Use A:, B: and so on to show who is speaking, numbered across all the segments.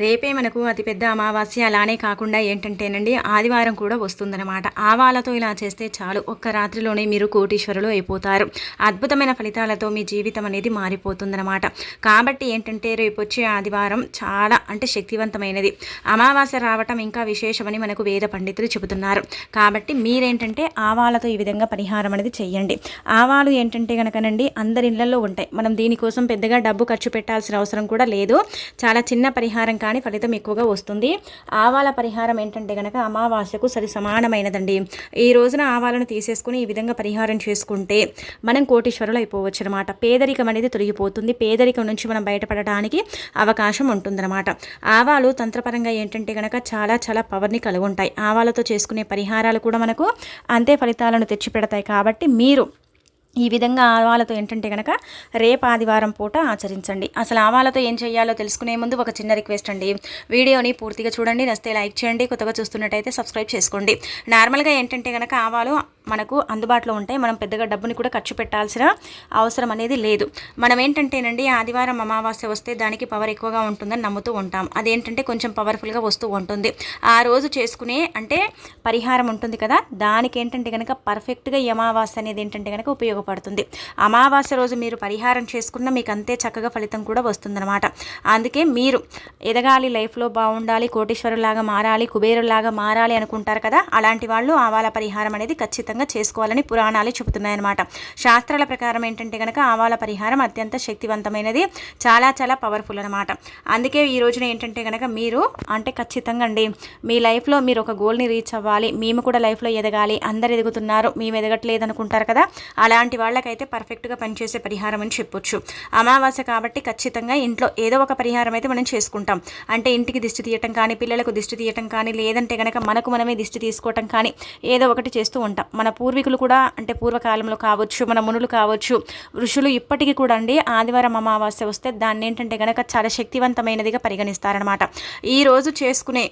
A: రేపే మనకు అతిపెద్ద అమావాస్య. అలానే కాకుండా ఏంటంటేనండి ఆదివారం కూడా వస్తుందన్నమాట. ఆవాలతో ఇలా చేస్తే చాలు. ఒక్క రాత్రిలోనే మీరు కోటీశ్వరులు అయిపోతారు. అద్భుతమైన ఫలితాలతో మీ జీవితం అనేది మారిపోతుందన్నమాట. కాబట్టి ఏంటంటే రేపు వచ్చే ఆదివారం చాలా అంటే శక్తివంతమైనది. అమావాస్య రావటం ఇంకా విశేషమని మనకు వేద పండితులు చెబుతున్నారు. కాబట్టి మీరేంటంటే ఆవాలతో ఈ విధంగా పరిహారం అనేది చెయ్యండి. ఆవాలు ఏంటంటే కనుకనండి అందరి ఇళ్ళలో ఉంటాయి. మనం దీనికోసం పెద్దగా డబ్బు ఖర్చు పెట్టాల్సిన అవసరం కూడా లేదు. చాలా చిన్న పరిహారం కానీ ఫలితం ఎక్కువగా వస్తుంది. ఆవాల పరిహారం ఏంటంటే కనుక అమావాస్యకు సరి సమానమైనదండి. ఈ రోజున ఆవాలను తీసేసుకుని ఈ విధంగా పరిహారం చేసుకుంటే మనం కోటీశ్వరులు అయిపోవచ్చు అనమాట పేదరికం అనేది తొలగిపోతుంది. పేదరికం నుంచి మనం బయటపడడానికి అవకాశం ఉంటుందన్నమాట. ఆవాలు తంత్రపరంగా ఏంటంటే కనుక చాలా చాలా పవర్ని కలిగి ఉంటాయి ఆవాలతో చేసుకునే పరిహారాలు కూడా మనకు అంతే ఫలితాలను తెచ్చిపెడతాయి కాబట్టి మీరు ఈ విధంగా ఆవాలతో ఏంటంటే కనుక రేపు ఆదివారం పూట ఆచరించండి. అసలు ఆవాలతో ఏం చేయాలో తెలుసుకునే ముందు ఒక చిన్న రిక్వెస్ట్ అండి. వీడియోని పూర్తిగా చూడండి నస్తే లైక్ చేయండి కొత్తగా చూస్తున్నట్టయితే సబ్స్క్రైబ్ చేసుకోండి. నార్మల్గా ఏంటంటే కనుక ఆవాలు మనకు అందుబాటులో ఉంటాయి మనం పెద్దగా డబ్బుని కూడా ఖర్చు పెట్టాల్సిన అవసరం అనేది లేదు. మనం ఏంటంటేనండి ఆదివారం అమావాస్య వస్తే దానికి పవర్ ఎక్కువగా ఉంటుందని నమ్ముతూ ఉంటాం. అదేంటంటే కొంచెం పవర్ఫుల్గా వస్తూ ఉంటుంది. ఆ రోజు చేసుకునే అంటే పరిహారం ఉంటుంది కదా దానికి ఏంటంటే కనుక పర్ఫెక్ట్గా ఈ అమావాస్య అనేది ఏంటంటే కనుక ఉపయోగపడుతుంది. అమావాస్య రోజు మీరు పరిహారం చేసుకున్న మీకు అంతే చక్కగా ఫలితం కూడా వస్తుందన్నమాట. అందుకే మీరు ఎదగాలి లైఫ్లో బాగుండాలి కోటీశ్వరులాగా మారాలి కుబేరులాగా మారాలి అనుకుంటారు కదా అలాంటి వాళ్ళు ఆవాల పరిహారం అనేది ఖచ్చితంగా చేసుకోవాలని పురాణాలు చెబుతున్నాయన్నమాట. శాస్త్రాల ప్రకారం ఏంటంటే కనుక ఆవాల పరిహారం అత్యంత శక్తివంతమైనది చాలా చాలా పవర్ఫుల్ అనమాట అందుకే ఈ రోజున ఏంటంటే కనుక మీరు అంటే ఖచ్చితంగా అండి మీ లైఫ్లో మీరు ఒక గోల్ని రీచ్ అవ్వాలి మేము కూడా లైఫ్లో ఎదగాలి అందరు ఎదుగుతున్నారు మేము ఎదగట్లేదు అనుకుంటారు కదా అలాంటి వాళ్ళకైతే పర్ఫెక్ట్గా పనిచేసే పరిహారం అని చెప్పొచ్చు. అమావాస్య కాబట్టి ఖచ్చితంగా ఇంట్లో ఏదో ఒక పరిహారం అయితే మనం చేసుకుంటాం. అంటే ఇంటికి దిష్టి తీయటం కానీ పిల్లలకు దిష్టి తీయటం కానీ లేదంటే కనుక మనకు మనమే దిష్టి తీసుకోవటం కానీ ఏదో ఒకటి చేస్తూ ఉంటాం. మన పూర్వీకులు కూడా అంటే పూర్వకాలంలో కావచ్చు మన మునులు కావచ్చు ఋషులు ఇప్పటికీ కూడా అండి ఆదివారం అమావాస్య వస్తే దాన్ని ఏంటంటే కనుక చాలా శక్తివంతమైనదిగా పరిగణిస్తారనమాట ఈరోజు చేసుకునే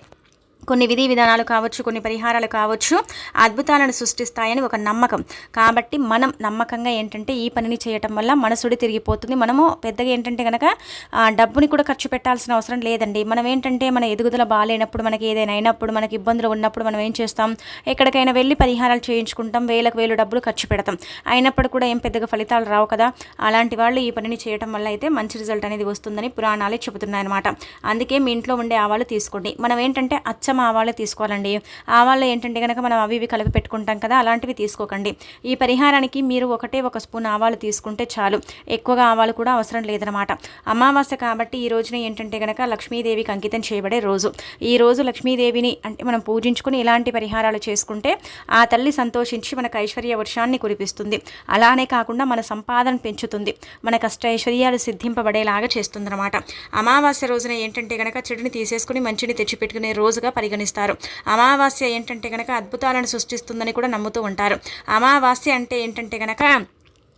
A: కొన్ని విధి విధానాలు కావచ్చు కొన్ని పరిహారాలు కావచ్చు అద్భుతాలను సృష్టిస్తాయని ఒక నమ్మకం. కాబట్టి మనం నమ్మకంగా ఏంటంటే ఈ పనిని చేయటం వల్ల మనసుడి తిరిగిపోతుంది. మనము పెద్దగా ఏంటంటే కనుక డబ్బుని కూడా ఖర్చు పెట్టాల్సిన అవసరం లేదండి. మనం ఏంటంటే మన ఎదుగుదల బాగాలేనప్పుడు మనకి ఏదైనా అయినప్పుడు మనకి ఇబ్బందులు ఉన్నప్పుడు మనం ఏం చేస్తాం? ఎక్కడికైనా వెళ్ళి పరిహారాలు చేయించుకుంటాం. వేలకు వేలు డబ్బులు ఖర్చు పెడతాం. అయినప్పుడు కూడా ఏం పెద్దగా ఫలితాలు రావు కదా. అలాంటి వాళ్ళు ఈ పనిని చేయటం వల్ల అయితే మంచి రిజల్ట్ అనేది వస్తుందని పురాణాలే చెబుతున్నాయన్నమాట. అందుకే మీ ఇంట్లో ఉండే ఆవాలు తీసుకోండి. మనం ఏంటంటే అచ్చం ఆవాలే తీసుకోవాలండి. ఆవాళ్ళు ఏంటంటే కనుక మనం అవి ఇవి కలిపి పెట్టుకుంటాం కదా అలాంటివి తీసుకోకండి. ఈ పరిహారానికి మీరు ఒకటే ఒక స్పూన్ ఆవాలు తీసుకుంటే చాలు. ఎక్కువగా ఆవాలు కూడా అవసరం లేదనమాట. అమావాస్య కాబట్టి ఈ రోజున ఏంటంటే కనుక లక్ష్మీదేవికి అంకితం చేయబడే రోజు. ఈ రోజు లక్ష్మీదేవిని అంటే మనం పూజించుకుని ఇలాంటి పరిహారాలు చేసుకుంటే ఆ తల్లి సంతోషించి మనకు ఐశ్వర్య వర్షాన్ని కురిపిస్తుంది. అలానే కాకుండా మన సంపాదన పెంచుతుంది. మన కష్ట ఐశ్వర్యాలు సిద్ధింపబడేలాగా చేస్తుందన్నమాట అమావాస్య రోజున ఏంటంటే కనుక చెడుని తీసేసుకుని మంచిని తెచ్చిపెట్టుకునే రోజుగా పరిగణిస్తారు. అమావాస్య ఏంటంటే కనుక అద్భుతాలను సృష్టిస్తుందని కూడా నమ్ముతూ ఉంటారు. అమావాస్య అంటే ఏంటంటే కనుక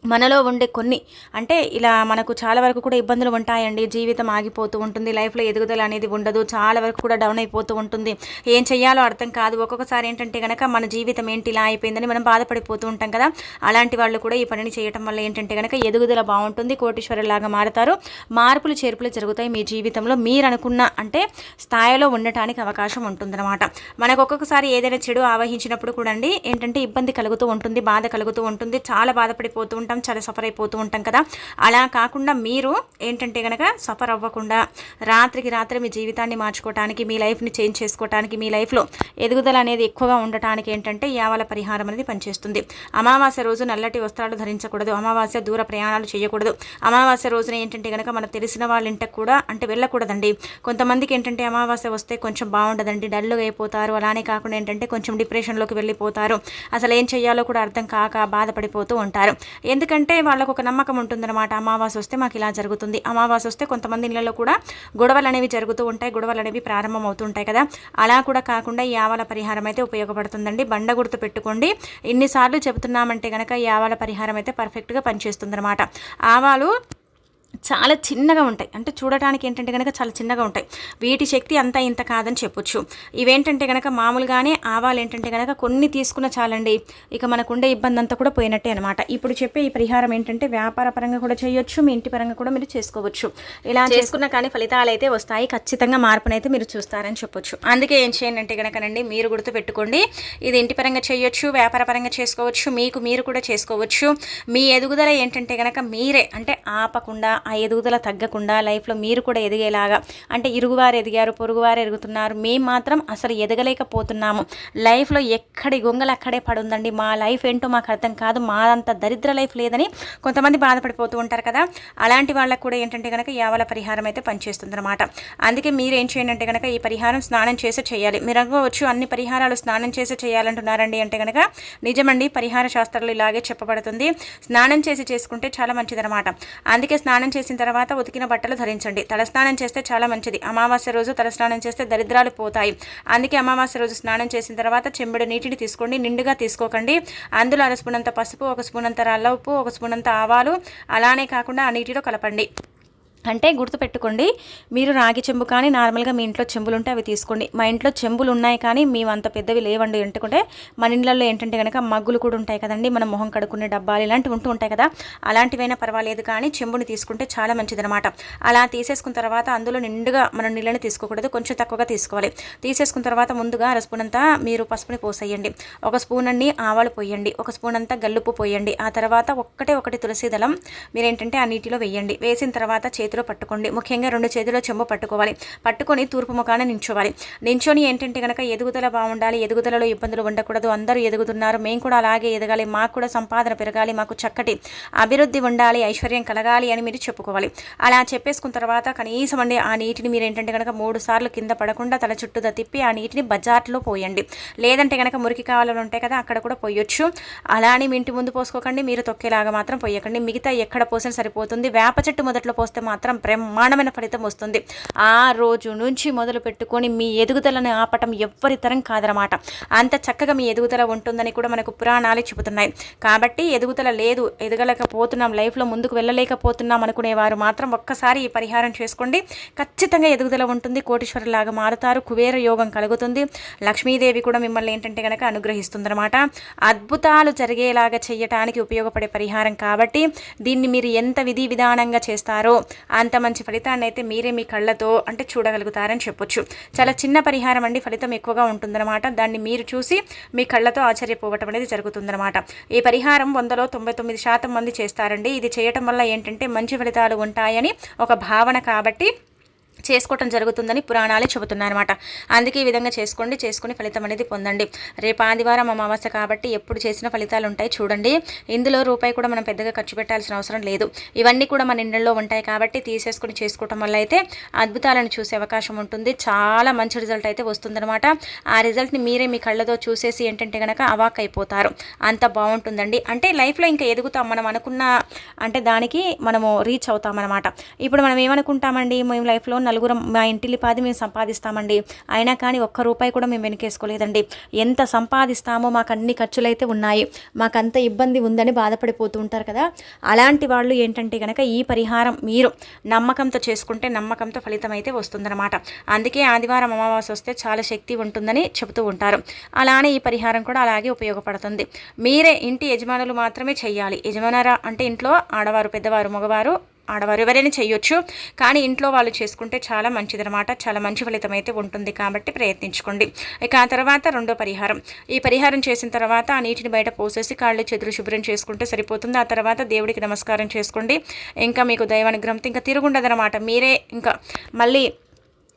A: మనలో ఉండే కొన్ని అంటే ఇలా మనకు చాలా వరకు కూడా ఇబ్బందులు ఉంటాయండి. జీవితం ఆగిపోతూ ఉంటుంది. లైఫ్లో ఎదుగుదల అనేది ఉండదు. చాలా వరకు కూడా డౌన్ అయిపోతూ ఉంటుంది. ఏం చేయాలో అర్థం కాదు. ఒక్కొక్కసారి ఏంటంటే కనుక మన జీవితం ఏంటి ఇలా అయిపోయిందని మనం బాధపడిపోతూ ఉంటాం కదా. అలాంటి వాళ్ళు కూడా ఈ పనిని చేయటం వల్ల ఏంటంటే కనుక ఎదుగుదల బాగుంటుంది. కోటీశ్వరులాగా మారతారు. మార్పులు చేర్పులు జరుగుతాయి మీ జీవితంలో. మీరు అనుకున్న అంటే స్థాయిలో ఉండటానికి అవకాశం ఉంటుందన్నమాట. మనకు ఒక్కొక్కసారి ఏదైనా చెడు ఆవహించినప్పుడు కూడా అండి ఏంటంటే ఇబ్బంది కలుగుతూ ఉంటుంది బాధ కలుగుతూ ఉంటుంది చాలా బాధపడిపోతూ ఉంటాం చాలా సఫర్ అయిపోతూ ఉంటాం కదా. అలా కాకుండా మీరు ఏంటంటే కనుక సఫర్ అవ్వకుండా రాత్రికి రాత్రి మీ జీవితాన్ని మార్చుకోవడానికి మీ లైఫ్ని చేంజ్ చేసుకోవడానికి మీ లైఫ్లో ఎదుగుదల అనేది ఎక్కువగా ఉండటానికి ఏంటంటే యావల పరిహారం అనేది పనిచేస్తుంది. అమావాస్య రోజు నల్లటి వస్త్రాలు ధరించకూడదు అమావాస్య దూర ప్రయాణాలు చేయకూడదు. అమావాస్య రోజున ఏంటంటే కనుక మనకు తెలిసిన వాళ్ళ ఇంటికి కూడా అంటే వెళ్ళకూడదండి. కొంతమందికి ఏంటంటే అమావాస్య వస్తే కొంచెం బాగుండదండి డల్లుగా అయిపోతారు. అలానే కాకుండా ఏంటంటే కొంచెం డిప్రెషన్లోకి వెళ్ళిపోతారు. అసలు ఏం చేయాలో కూడా అర్థం కాక బాధపడిపోతూ ఉంటారు. ఎందుకంటే వాళ్ళకు ఒక నమ్మకం ఉంటుందన్నమాట. అమావాస్య వస్తే మాకు ఇలా జరుగుతుంది. అమావాస్య వస్తే కొంతమంది ఇళ్ళలో కూడా గొడవలు అనేవి జరుగుతూ ఉంటాయి. గొడవలు అనేవి ప్రారంభం అవుతుంటాయి కదా. అలా కూడా కాకుండా ఈ ఆవాల పరిహారం అయితే ఉపయోగపడుతుందండి. బండ గుర్తు పెట్టుకోండి. ఇన్నిసార్లు చెబుతున్నామంటే కనుక ఈ ఆవాల పరిహారం అయితే పర్ఫెక్ట్గా పనిచేస్తుందన్నమాట. ఆవాలు చాలా చిన్నగా ఉంటాయి. అంటే చూడటానికి ఏంటంటే కనుక చాలా చిన్నగా ఉంటాయి. వీటి శక్తి అంతా ఇంత కాదని చెప్పొచ్చు. ఇవేంటంటే కనుక మామూలుగానే ఆవాలు ఏంటంటే కనుక కొన్ని తీసుకున్న చాలండి. ఇక మనకుండే ఇబ్బంది అంతా కూడా పోయినట్టే అనమాట ఇప్పుడు చెప్పే ఈ పరిహారం ఏంటంటే వ్యాపార పరంగా కూడా చేయొచ్చు మీ ఇంటి పరంగా కూడా మీరు చేసుకోవచ్చు. ఇలా చేసుకున్న కానీ ఫలితాలు అయితే వస్తాయి. ఖచ్చితంగా మార్పునైతే మీరు చూస్తారని చెప్పొచ్చు. అందుకే ఏం చేయండి అంటే కనుకనండి మీరు గుర్తు పెట్టుకోండి. ఇది ఇంటి పరంగా చేయొచ్చు వ్యాపార పరంగా చేసుకోవచ్చు మీకు మీరు కూడా చేసుకోవచ్చు. మీ ఎదుగుదల ఏంటంటే కనుక మీరే. అంటే ఆపకుండా ఆ ఎదుగుదల తగ్గకుండా లైఫ్లో మీరు కూడా ఎదిగేలాగా అంటే ఇరుగువారు ఎదిగారు పొరుగువారు ఎదుగుతున్నారు మేము మాత్రం అసలు ఎదగలేకపోతున్నాము. లైఫ్లో ఎక్కడి గొంగలు అక్కడే పడుందండి. మా లైఫ్ ఏంటో మాకు అర్థం కాదు. మాదంత దరిద్ర లైఫ్ లేదని కొంతమంది బాధపడిపోతూ ఉంటారు కదా. అలాంటి వాళ్ళకు కూడా ఏంటంటే కనుక యావల పరిహారం అయితే పనిచేస్తుందన్నమాట. అందుకే మీరు ఏం చేయండి అంటే కనుక ఈ పరిహారం స్నానం చేసి చేయాలి. మీరు అనుకోవచ్చు అన్ని పరిహారాలు స్నానం చేసి చేయాలంటున్నారండి అంటే కనుక నిజమండి పరిహార శాస్త్రాలు ఇలాగే చెప్పబడుతుంది. స్నానం చేసి చేసుకుంటే చాలా మంచిదనమాట అందుకే స్నానం స్నానం చేసిన తర్వాత ఉతికిన బట్టలు ధరించండి. తలస్నానం చేస్తే చాలా మంచిది. అమావాస్య రోజు తలస్నానం చేస్తే దరిద్రాలు పోతాయి. అందుకే అమావాస్య రోజు స్నానం చేసిన తర్వాత చెంబుడు నీటిని తీసుకోండి. నిండుగా తీసుకోకండి. అందులో అర స్పూన్ అంత పసుపు ఒక స్పూన్ అంత రల్ల ఉప్పు ఒక స్పూన్ అంత ఆవాలు. అలానే కాకుండా ఆ నీటిలో కలపండి. అంటే గుర్తుపెట్టుకోండి మీరు రాగి చెంబు కానీ నార్మల్గా మీ ఇంట్లో చెంబులు ఉంటే అవి తీసుకోండి. మా ఇంట్లో చెంబులు ఉన్నాయి కానీ మేము అంత పెద్దవి లేవండి ఎందుకంటే మన ఇళ్ళల్లో ఏంటంటే కనుక మగ్గులు కూడా ఉంటాయి కదండి మన మొహం కడుక్కునే డబ్బాలు ఇలాంటివి ఉంటూ ఉంటాయి కదా అలాంటివైనా పర్వాలేదు కానీ చెంబుని తీసుకుంటే చాలా మంచిదనమాట అలా తీసేసుకున్న తర్వాత అందులో నిండుగా మనం నీళ్ళని తీసుకోకూడదు కొంచెం తక్కువగా తీసుకోవాలి. తీసేసుకున్న తర్వాత ముందుగా అర స్పూన్ అంతా మీరు పసుపుని పోసేయండి. ఒక స్పూన్ అన్ని ఆవాలు పోయండి ఒక స్పూన్ అంతా గల్లుపు పోయండి. ఆ తర్వాత ఒక్కటే ఒకటి తులసి దళం మీరేంటంటే ఆ నీటిలో వేయండి. వేసిన తర్వాత చేతిలో పట్టుకోండి. ముఖ్యంగా రెండు చేతిలో చెంబు పట్టుకోవాలి. పట్టుకొని తూర్పు ముఖాన నించోవాలి. నించొని ఏంటంటే కనుక ఎదుగుదల బాగుండాలి. ఎదుగుదలలో ఇబ్బందులు ఉండకూడదు. అందరూ ఎదుగుతున్నారు. మేము కూడా అలాగే ఎదగాలి. మాకు కూడా సంపాదన పెరగాలి. మాకు చక్కటి అభివృద్ధి ఉండాలి. ఐశ్వర్యం కలగాలి అని మీరు చెప్పుకోవాలి. అలా చెప్పేసుకున్న తర్వాత కనీసం అండి ఆ నీటిని మీరు ఏంటంటే కనుక మూడు సార్లు కింద పడకుండా తల చుట్టూ తిప్పి ఆ నీటిని బజార్లో పోయండి. లేదంటే కనుక మురికి కావాలని ఉంటాయి కదా అక్కడ కూడా పోయొచ్చు. అలానే మీ ఇంటి ముందు పోసుకోకండి. మీరు తొక్కేలాగా మాత్రం పోయకండి. మిగతా ఎక్కడ పోసినా సరిపోతుంది. వేప చెట్టు మొదట్లో పోస్తే మాత్రం మాత్రం బ్రహ్మాండమైన ఫలితం వస్తుంది. ఆ రోజు నుంచి మొదలు పెట్టుకొని మీ ఎదుగుదలను ఆపటం ఎవ్వరి తరం కాదనమాట. అంత చక్కగా మీ ఎదుగుదల ఉంటుందని కూడా మనకు పురాణాలు చెబుతున్నాయి. కాబట్టి ఎదుగుదల లేదు ఎదగలేకపోతున్నాం లైఫ్లో ముందుకు వెళ్ళలేకపోతున్నాం అనుకునేవారు మాత్రం ఒక్కసారి ఈ పరిహారం చేసుకోండి. ఖచ్చితంగా ఎదుగుదల ఉంటుంది కోటీశ్వరులాగా మారుతారు కుబేర యోగం కలుగుతుంది. లక్ష్మీదేవి కూడా మిమ్మల్ని ఏంటంటే కనుక అనుగ్రహిస్తుందన్నమాట అద్భుతాలు జరిగేలాగా చేయటానికి ఉపయోగపడే పరిహారం కాబట్టి దీన్ని మీరు ఎంత విధి విధానంగా చేస్తారో అంత మంచి ఫలితాన్ని అయితే మీరే మీ కళ్ళతో అంటే చూడగలుగుతారని చెప్పొచ్చు. చాలా చిన్న పరిహారం అండి ఫలితం ఎక్కువగా ఉంటుందన్నమాట. దాన్ని మీరు చూసి మీ కళ్ళతో ఆశ్చర్యపోవటం అనేది జరుగుతుందన్నమాట. ఈ పరిహారం వందలో తొంభై తొమ్మిది శాతం మంది చేస్తారండి. ఇది చేయటం వల్ల ఏంటంటే మంచి ఫలితాలు ఉంటాయని ఒక భావన కాబట్టి చేసుకోవటం జరుగుతుందని పురాణాలే చెబుతున్నాయన్నమాట. అందుకే ఈ విధంగా చేసుకోండి చేసుకుని ఫలితం అనేది పొందండి. రేపు ఆదివారం అమావాస్య కాబట్టి ఎప్పుడు చేసిన ఫలితాలు ఉంటాయి చూడండి. ఇందులో రూపాయి కూడా మనం పెద్దగా ఖర్చు పెట్టాల్సిన అవసరం లేదు. ఇవన్నీ కూడా మన ఇండ్లలో ఉంటాయి కాబట్టి తీసేసుకుని చేసుకోవటం వల్ల అయితే అద్భుతాలను చూసే అవకాశం ఉంటుంది. చాలా మంచి రిజల్ట్ అయితే వస్తుందన్నమాట. ఆ రిజల్ట్ని మీరే మీ కళ్ళతో చూసేసి ఏంటంటే కనుక అవాక్ అయిపోతారు. అంత బాగుంటుందండి. అంటే లైఫ్లో ఇంకా ఎదుగుతాం. మనం అనుకున్న అంటే దానికి మనము రీచ్ అవుతామన్నమాట. ఇప్పుడు మనం ఏమనుకుంటామండి? మేము లైఫ్లో నలుగురం మా ఇంటిల్లి మేము సంపాదిస్తామండి. అయినా కానీ ఒక్క రూపాయి కూడా మేము వెనకేసుకోలేదండి. ఎంత సంపాదిస్తామో మాకు అన్ని ఖర్చులు అయితే ఉన్నాయి. మాకంత ఇబ్బంది ఉందని బాధపడిపోతూ ఉంటారు కదా. అలాంటి వాళ్ళు ఏంటంటే కనుక ఈ పరిహారం మీరు నమ్మకంతో చేసుకుంటే నమ్మకంతో ఫలితం అయితే వస్తుందన్నమాట. అందుకే ఆదివారం అమావాస్య వస్తే చాలా శక్తి ఉంటుందని చెబుతూ ఉంటారు. అలానే ఈ పరిహారం కూడా అలాగే ఉపయోగపడుతుంది. మీరే ఇంటి యజమానులు మాత్రమే చేయాలి. యజమానరా అంటే ఇంట్లో ఆడవారు పెద్దవారు మగవారు ఆడవారు ఎవరైనా చేయొచ్చు. కానీ ఇంట్లో వాళ్ళు చేసుకుంటే చాలా మంచిదనమాట చాలా మంచి ఫలితం అయితే ఉంటుంది కాబట్టి ప్రయత్నించుకోండి. ఇక ఆ తర్వాత రెండో పరిహారం. ఈ పరిహారం చేసిన తర్వాత ఆ నీటిని బయట పోసేసి కాళ్ళు చేతులు శుభ్రం చేసుకుంటే సరిపోతుంది. ఆ తర్వాత దేవుడికి నమస్కారం చేసుకోండి. ఇంకా మీకు దైవానుగ్రహంతో ఇంకా తిరుగుండదనమాట మీరే ఇంకా మళ్ళీ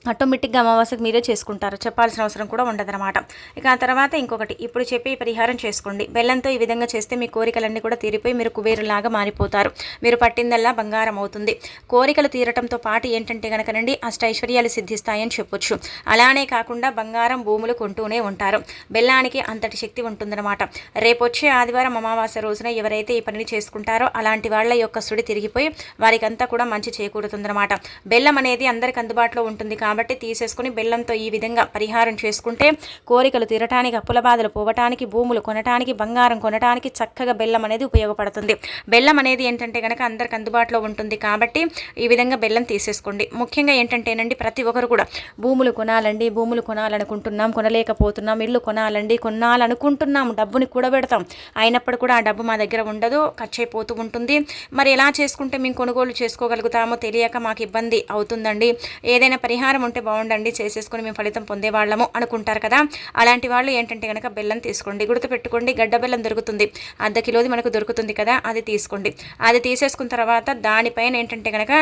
A: ఆటోమేటిక్గా అమావాస్యకు మీరే చేసుకుంటారు. చెప్పాల్సిన అవసరం కూడా ఉండదన్నమాట. ఇక ఆ తర్వాత ఇంకొకటి ఇప్పుడు చెప్పి పరిహారం చేసుకోండి. బెల్లంతో ఈ విధంగా చేస్తే మీ కోరికలన్నీ కూడా తీరిపోయి మీరు కుబేరులాగా మారిపోతారు. మీరు పట్టిందల్లా బంగారం అవుతుంది. కోరికలు తీరటంతో పాటు ఏంటంటే కనుకనండి అష్టైశ్వర్యాలు సిద్ధిస్తాయని చెప్పొచ్చు. అలానే కాకుండా బంగారం భూములు కొంటూనే ఉంటారు. బెల్లానికి అంతటి శక్తి ఉంటుందన్నమాట. రేపొచ్చే ఆదివారం అమావాస్య రోజున ఎవరైతే ఈ పనిని చేసుకుంటారో అలాంటి వాళ్ళ యొక్క సుడి తిరిగిపోయి వారికంతా కూడా మంచి చేకూరుతుందన్నమాట. బెల్లం అనేది అందరికి అందుబాటులో ఉంటుంది కాబట్టి తీసేసుకొని బెల్లంతో ఈ విధంగా పరిహారం చేసుకుంటే కోరికలు తీరటానికి అప్పుల బాధలు పోవటానికి భూములు కొనటానికి బంగారం కొనటానికి చక్కగా బెల్లం అనేది ఉపయోగపడుతుంది. బెల్లం అనేది ఏంటంటే కనుక అందరికి అందుబాటులో ఉంటుంది కాబట్టి ఈ విధంగా బెల్లం తీసేసుకోండి. ముఖ్యంగా ఏంటంటేనండి ప్రతి ఒక్కరు కూడా భూములు కొనాలండి భూములు కొనాలనుకుంటున్నాం కొనలేకపోతున్నాం ఇల్లు కొనాలండి కొనాలనుకుంటున్నాం డబ్బుని కూడబెడతాం. అయినప్పుడు కూడా ఆ డబ్బు మా దగ్గర ఉండదు ఖర్చు అయిపోతూ ఉంటుంది. మరి ఎలా చేసుకుంటే మేము కొనుగోలు చేసుకోగలుగుతామో తెలియక మాకు ఇబ్బంది అవుతుందండి. ఏదైనా పరిహారం ఉంటే బాగుండండి చేసేసుకొని మేము ఫలితం పొందేవాళ్ళము అనుకుంటారు కదా. అలాంటి వాళ్ళు ఏంటంటే కనుక బెల్లం తీసుకోండి గుర్తుపెట్టుకోండి గడ్డ బెల్లం దొరుకుతుంది. అర్ధ కిలోది మనకు దొరుకుతుంది కదా అది తీసుకోండి. అది తీసేసుకున్న తర్వాత దానిపైన ఏంటంటే కనుక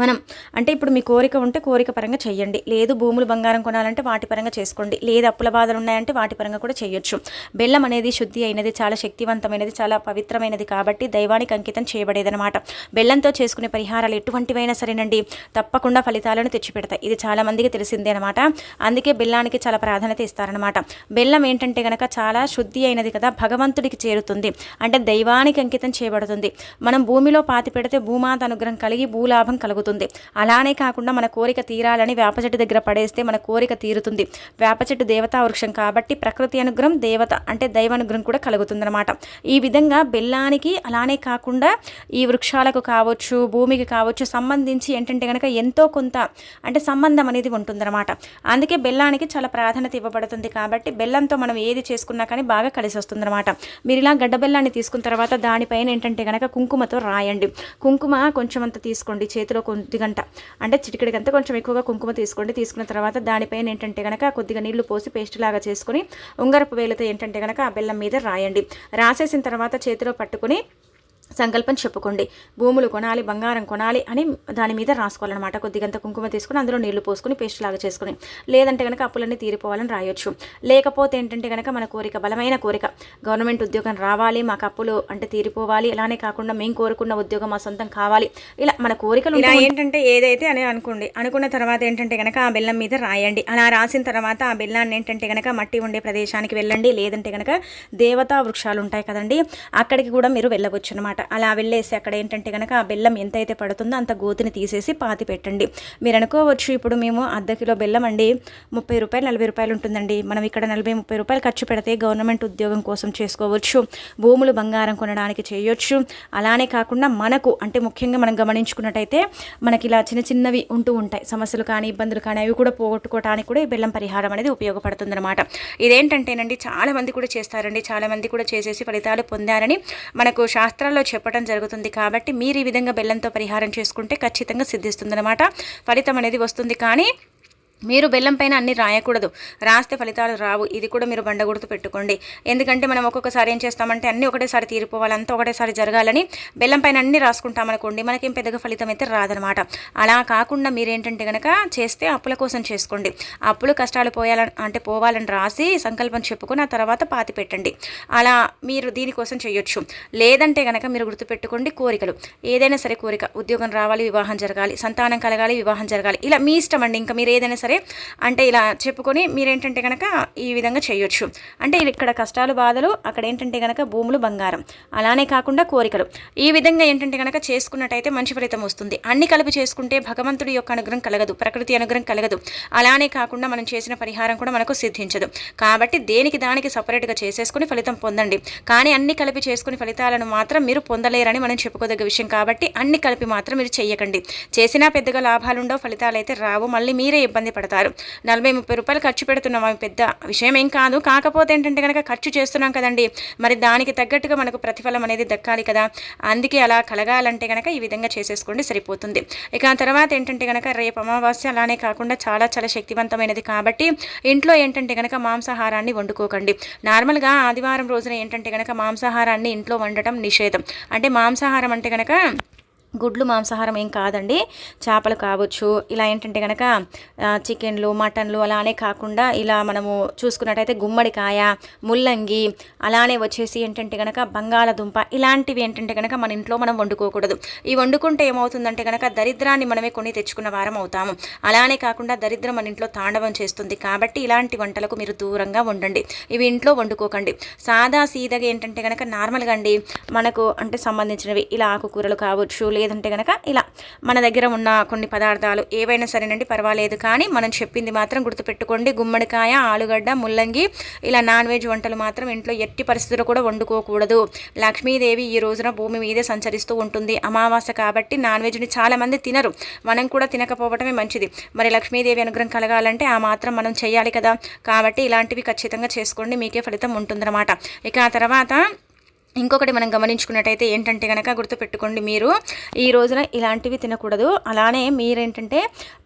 A: మనం అంటే ఇప్పుడు మీ కోరిక ఉంటే కోరిక పరంగా చేయండి లేదు భూములు బంగారం కొనాలంటే వాటి పరంగా చేసుకోండి. లేదు అప్పుల బాధలు ఉన్నాయంటే వాటి పరంగా కూడా చేయొచ్చు బెల్లం అనేది శుద్ధి అయినది చాలా శక్తివంతమైనది చాలా పవిత్రమైనది కాబట్టి దైవానికి అంకితం చేయబడేదన్నమాట. బెల్లంతో చేసుకునే పరిహారాలు ఎటువంటివైనా సరేనండి. తప్పకుండా ఫలితాలను తెచ్చిపెడతాయి. ఇది చాలా మందికి తెలిసిందే అనమాట అందుకే బెల్లానికి చాలా ప్రాధాన్యత ఇస్తారనమాట బెల్లం ఏంటంటే కనుక చాలా శుద్ధి అయినది కదా భగవంతుడికి చేరుతుంది. అంటే దైవానికి అంకితం చేయబడుతుంది. మనం భూమిలో పాతి పెడితే భూమాత అనుగ్రహం కలిగి భూలాభం కలుగుతుంది. అవుతుంది అలానే కాకుండా మన కోరిక తీరాలని వేప చెట్టు దగ్గర పడేస్తే మన కోరిక తీరుతుంది. వేప చెట్టు దేవతా వృక్షం కాబట్టి ప్రకృతి అనుగ్రహం దేవత అంటే దైవ అనుగ్రహం కూడా కలుగుతుందన్నమాట. ఈ విధంగా బెల్లానికి అలానే కాకుండా ఈ వృక్షాలకు కావచ్చు భూమికి కావచ్చు సంబంధించి ఏంటంటే కనుక ఎంతో కొంత అంటే సంబంధం అనేది ఉంటుందన్నమాట. అందుకే బెల్లానికి చాలా ప్రాధాన్యత ఇవ్వబడుతుంది కాబట్టి బెల్లంతో మనం ఏది చేసుకున్నా కానీ బాగా కలిసి వస్తుందన్నమాట. మీరు ఇలా గడ్డ బెల్లాన్ని తీసుకున్న తర్వాత దానిపైన ఏంటంటే కనుక కుంకుమతో రాయండి. కుంకుమ కొంచెం అంత తీసుకోండి. చేతిలో కొద్దిగంట అంటే చిటికడికంతా కొంచెం ఎక్కువగా కుంకుమ తీసుకోండి. తీసుకున్న తర్వాత దానిపైన ఏంటంటే కనుక కొద్దిగా నీళ్ళు పోసి పేస్ట్ లాగా చేసుకుని ఉంగరపు వేలతో ఏంటంటే కనుక ఆ బెల్లం మీద రాయండి. రాసేసిన తర్వాత చేతిలో పట్టుకుని సంకల్పం చెప్పుకోండి. భూములు కొనాలి బంగారం కొనాలి అని దాని మీద రాసుకోవాలన్నమాట. కొద్దిగంత కుంకుమ తీసుకుని అందులో నీళ్ళు పోసుకుని పేస్ట్ లాగా చేసుకుని. లేదంటే కనుక అప్పులన్నీ తీరిపోవాలని రాయొచ్చు. లేకపోతే ఏంటంటే కనుక మన కోరిక బలమైన కోరిక. గవర్నమెంట్ ఉద్యోగం రావాలి మాకు అప్పులు అంటే తీరిపోవాలి. అలానే కాకుండా మేము కోరుకున్న ఉద్యోగం మా సొంతం కావాలి. ఇలా మన కోరికలు ఇలా ఏంటంటే ఏదైతే అని అనుకోండి. అనుకున్న తర్వాత ఏంటంటే కనుక ఆ బెల్లం మీద రాయండి. అలా రాసిన తర్వాత ఆ బెల్లాన్ని ఏంటంటే కనుక మట్టి ఉండే ప్రదేశానికి వెళ్ళండి. లేదంటే కనుక దేవతా వృక్షాలు ఉంటాయి కదండి. అక్కడికి కూడా మీరు వెళ్ళవచ్చు అనమాట అలా వెళ్ళేసి అక్కడ ఏంటంటే కనుక ఆ బెల్లం ఎంత అయితే పడుతుందో అంత గోతిని తీసేసి పాతి పెట్టండి. మీరు అనుకోవచ్చు ఇప్పుడు మేము అర్ధ కిలో బెల్లం అండి ముప్పై రూపాయలు నలభై రూపాయలు ఉంటుందండి. మనం ఇక్కడ నలభై ముప్పై రూపాయలు ఖర్చు పెడితే గవర్నమెంట్ ఉద్యోగం కోసం చేసుకోవచ్చు. భూములు బంగారం కొనడానికి చేయొచ్చు. అలానే కాకుండా మనకు అంటే ముఖ్యంగా మనం గమనించుకున్నట్టయితే మనకి ఇలా చిన్న చిన్నవి ఉంటూ ఉంటాయి. సమస్యలు కానీ ఇబ్బందులు కానీ అవి కూడా పోగొట్టుకోవడానికి కూడా ఈ బెల్లం పరిహారం అనేది ఉపయోగపడుతుందన్నమాట. ఇదేంటంటేనండి చాలామంది కూడా చేస్తారండి. చాలామంది కూడా చేసేసి ఫలితాలు పొందారని మనకు శాస్త్రాల్లో చెప్పడం జరుగుతుంది కాబట్టి మీరు ఈ విధంగా బెల్లంతో పరిహారం చేసుకుంటే ఖచ్చితంగా సిద్ధిస్తుందన్నమాట. ఫలితం అనేది వస్తుంది కానీ మీరు బెల్లం పైన అన్ని రాయకూడదు. రాస్తే ఫలితాలు రావు. ఇది కూడా మీరు బండ గుర్తు పెట్టుకోండి. ఎందుకంటే మనం ఒక్కొక్కసారి ఏం చేస్తామంటే అన్నీ ఒకటేసారి తీరిపోవాలి అంతా ఒకటేసారి జరగాలని బెల్లం పైన అన్ని రాసుకుంటాం అనుకోండి మనకేం పెద్దగా ఫలితం అయితే రాదనమాట. అలా కాకుండా మీరేంటంటే కనుక చేస్తే అప్పుల కోసం చేసుకోండి. అప్పులు కష్టాలు పోయాలని అంటే పోవాలని రాసి సంకల్పం చెప్పుకుని ఆ తర్వాత పాతి పెట్టండి. అలా మీరు దీనికోసం చేయొచ్చు. లేదంటే కనుక మీరు గుర్తుపెట్టుకోండి కోరికలు. ఏదైనా సరే కోరిక. ఉద్యోగం రావాలి వివాహం జరగాలి సంతానం కలగాలి వివాహం జరగాలి. ఇలా మీ ఇష్టం అండి. ఇంకా మీరు ఏదైనా సరే అంటే ఇలా చెప్పుకొని మీరేంటంటే కనుక ఈ విధంగా చేయొచ్చు. అంటే ఇక్కడ కష్టాలు బాధలు అక్కడ ఏంటంటే కనుక భూములు బంగారం. అలానే కాకుండా కోరికలు. ఈ విధంగా ఏంటంటే కనుక చేసుకున్నట్టయితే మంచి ఫలితం వస్తుంది. అన్ని కలిపి చేసుకుంటే భగవంతుడి యొక్క అనుగ్రహం కలగదు ప్రకృతి అనుగ్రహం కలగదు. అలానే కాకుండా మనం చేసిన పరిహారం కూడా మనకు సిద్ధించదు. కాబట్టి దేనికి దానికి సపరేట్గా చేసేసుకుని ఫలితం పొందండి. కానీ అన్ని కలిపి చేసుకుని ఫలితాలను మాత్రం మీరు పొందలేరని మనం చెప్పుకోదగ్గ విషయం కాబట్టి అన్ని కలిపి మాత్రం మీరు చేయకండి చేసినా పెద్దగా లాభాలు ఉండవు ఫలితాలు అయితే రావు. మళ్ళీ మీరే ఇబ్బంది పడతారు నలభై ముప్పై రూపాయలు ఖర్చు పెడుతున్నాం. అవి పెద్ద విషయం ఏం కాదు. కాకపోతే ఏంటంటే కనుక ఖర్చు చేస్తున్నాం కదండి. మరి దానికి తగ్గట్టుగా మనకు ప్రతిఫలం అనేది దక్కాలి కదా. అందుకే అలా కలగాలంటే కనుక ఈ విధంగా చేసేసుకోండి సరిపోతుంది. ఇక తర్వాత ఏంటంటే కనుక రేపు అమావాస్య అలానే కాకుండా చాలా చాలా శక్తివంతమైనది కాబట్టి ఇంట్లో ఏంటంటే కనుక మాంసాహారాన్ని వండుకోకండి. నార్మల్గా ఆదివారం రోజున ఏంటంటే కనుక మాంసాహారాన్ని ఇంట్లో వండటం నిషేధం. అంటే మాంసాహారం అంటే కనుక గుడ్లు మాంసాహారం ఏం కాదండి. చేపలు కావచ్చు. ఇలా ఏంటంటే కనుక చికెన్లు మటన్లు అలానే కాకుండా ఇలా మనము చూసుకున్నట్టయితే గుమ్మడికాయ ముల్లంగి అలానే వచ్చేసి ఏంటంటే కనుక బంగాళదుంప ఇలాంటివి ఏంటంటే కనుక మన ఇంట్లో మనం వండుకోకూడదు. ఈ వండుకుంటే ఏమవుతుందంటే కనుక దరిద్రాన్ని మనమే కొని తెచ్చుకున్న వారం అవుతాము. అలానే కాకుండా దరిద్రం మన ఇంట్లో తాండవం చేస్తుంది. కాబట్టి ఇలాంటి వంటలకు మీరు దూరంగా వండండి ఇవి ఇంట్లో వండుకోకండి. సాదా సీదగా ఏంటంటే కనుక నార్మల్గా అండి మనకు అంటే సంబంధించినవి ఇలా ఆకుకూరలు కావచ్చు లేదంటే కనుక ఇలా మన దగ్గర ఉన్న కొన్ని పదార్థాలు ఏవైనా సరేనండి పర్వాలేదు. కానీ మనం చెప్పింది మాత్రం గుర్తుపెట్టుకోండి. గుమ్మడికాయ ఆలుగడ్డ ముల్లంగి ఇలా నాన్ వెజ్ వంటలు మాత్రం ఇంట్లో ఎట్టి పరిస్థితుల్లో కూడా వండుకోకూడదు. లక్ష్మీదేవి ఈ రోజున భూమి మీదే సంచరిస్తూ ఉంటుంది. అమావాస్య కాబట్టి నాన్ వెజ్ని చాలామంది తినరు. మనం కూడా తినకపోవటమే మంచిది. మరి లక్ష్మీదేవి అనుగ్రహం కలగాలంటే ఆ మాత్రం మనం చేయాలి కదా. కాబట్టి ఇలాంటివి ఖచ్చితంగా చేసుకోండి. మీకే ఫలితం ఉంటుందన్నమాట. ఇక ఆ తర్వాత ఇంకొకటి మనం గమనించుకున్నట్టయితే ఏంటంటే కనుక గుర్తుపెట్టుకోండి మీరు ఈ రోజున ఇలాంటివి తినకూడదు. అలానే మీరేంటంటే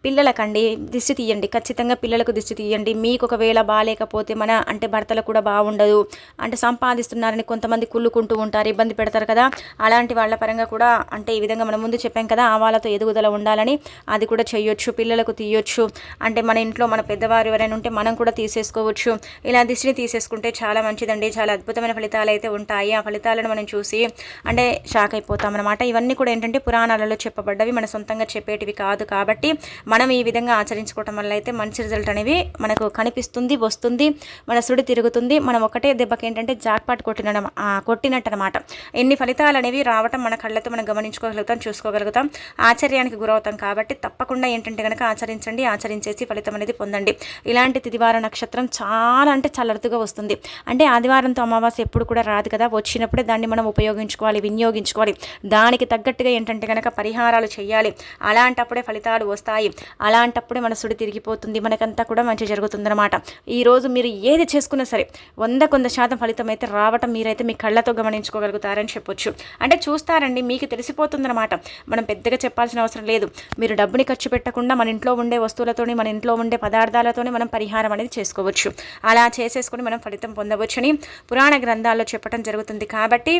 A: పిల్లలకండి దిష్టి తీయండి. ఖచ్చితంగా పిల్లలకు దిష్టి తీయండి. మీకు ఒకవేళ బాగాలేకపోతే మన అంటే భర్తలకు కూడా బాగుండదు అంటే సంపాదిస్తున్నారని కొంతమంది కుళ్ళుకుంటూ ఉంటారు ఇబ్బంది పెడతారు కదా. అలాంటి వాళ్ళ పరంగా కూడా అంటే ఈ విధంగా మనం ముందు చెప్పాం కదా ఆవాలతో ఎదుగుదల ఉండాలని అది కూడా చేయొచ్చు పిల్లలకు తీయొచ్చు. అంటే మన ఇంట్లో మన పెద్దవారు ఎవరైనా ఉంటే మనం కూడా తీసేసుకోవచ్చు. ఇలా దిష్టిని తీసేసుకుంటే చాలా మంచిదండి. చాలా అద్భుతమైన ఫలితాలు అయితే ఉంటాయి. ఆ ఫలితాలను మనం చూసి అంటే షాక్ అయిపోతాం అనమాట ఇవన్నీ కూడా ఏంటంటే పురాణాలలో చెప్పబడ్డవి. మన సొంతంగా చెప్పేటివి కాదు కాబట్టి మన మనం ఈ విధంగా ఆచరించుకోవటం వల్ల అయితే మంచి రిజల్ట్ అనేవి మనకు కనిపిస్తుంది వస్తుంది మన సుడి తిరుగుతుంది. మనం ఒకటే దెబ్బకి ఏంటంటే జాక్పాట్ కొట్టిన కొట్టినట్టు అనమాట ఎన్ని ఫలితాలు అనేవి రావటం మన కళ్ళతో మనం గమనించుకోగలుగుతాం చూసుకోగలుగుతాం ఆశ్చర్యానికి గురవుతాం కాబట్టి తప్పకుండా ఏంటంటే కనుక ఆచరించండి ఆచరించేసి ఫలితం అనేది పొందండి. ఇలాంటి తిదివార నక్షత్రం చాలా అంటే చాలా అరుదుగా వస్తుంది. అంటే ఆదివారంతో అమావాస్య ఎప్పుడు కూడా రాదు కదా వచ్చినప్పుడే దాన్ని మనం ఉపయోగించుకోవాలి వినియోగించుకోవాలి. దానికి తగ్గట్టుగా ఏంటంటే కనుక పరిహారాలు చేయాలి. అలాంటప్పుడే ఫలితాలు వస్తాయి. అలాంటప్పుడే మన సుడి తిరిగిపోతుంది. మనకంతా కూడా మంచి జరుగుతుందన్నమాట. ఈరోజు మీరు ఏది చేసుకున్నా సరే వంద కొంద శాతం ఫలితం అయితే రావటం మీరైతే మీ కళ్ళతో గమనించుకోగలుగుతారని చెప్పొచ్చు. అంటే చూస్తారండి మీకు తెలిసిపోతుందన్నమాట. మనం పెద్దగా చెప్పాల్సిన అవసరం లేదు. మీరు డబ్బుని ఖర్చు పెట్టకుండా మన ఇంట్లో ఉండే వస్తువులతోని మన ఇంట్లో ఉండే పదార్థాలతోనే మనం పరిహారం అనేది చేసుకోవచ్చు. అలా చేసేసుకొని మనం ఫలితం పొందవచ్చని పురాణ గ్రంథాల్లో చెప్పడం జరుగుతుంది కాబట్టి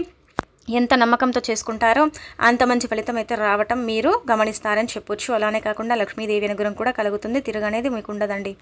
A: ఎంత నమ్మకంతో చేసుకుంటారో అంత మంచి ఫలితం అయితే రావటం మీరు గమనిస్తారని చెప్పొచ్చు. అలానే కాకుండా లక్ష్మీదేవి అనుగ్రహం కూడా కలుగుతుంది. తిరగనేది మీకు ఉండదండి